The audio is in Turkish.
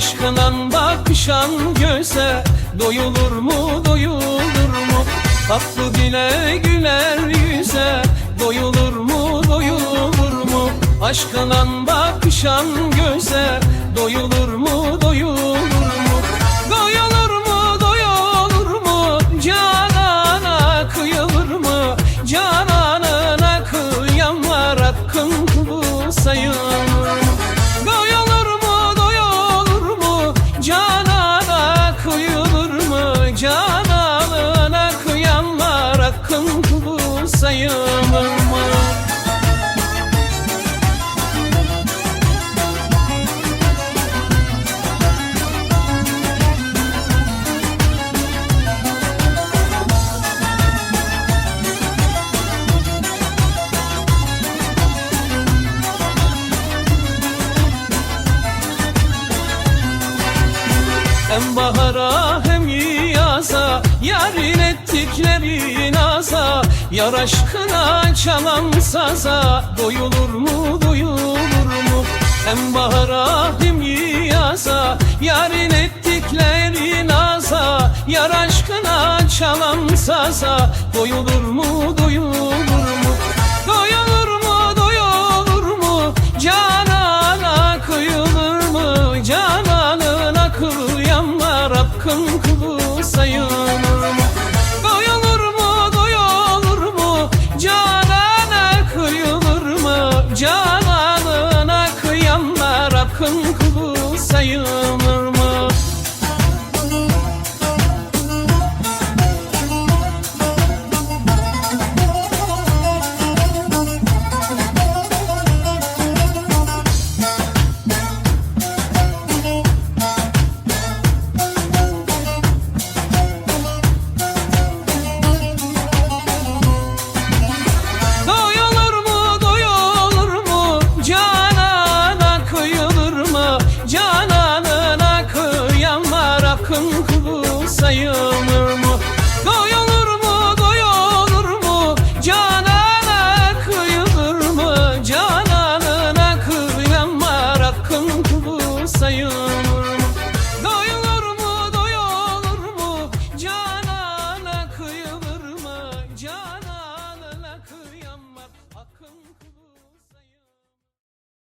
Aşkından bakışan göze Doyulur mu doyulur mu? Tatlı dile güler yüze Doyulur mu doyulur mu? Aşkından bakışan göze Doyulur mu doyulur sayılır mı Hem bahara hem yaza Yarın ettikleri naza Yar aşkına çalan saza Doyulur mu doyulur mu? Hem bahara hem yaza Yarın ettikleri naza Yar aşkına çalan saza Doyulur mu doyulur mu? Doyulur mu doyulur mu? Canana kıyılır mı Cananına kıyanlar Hakkın kulu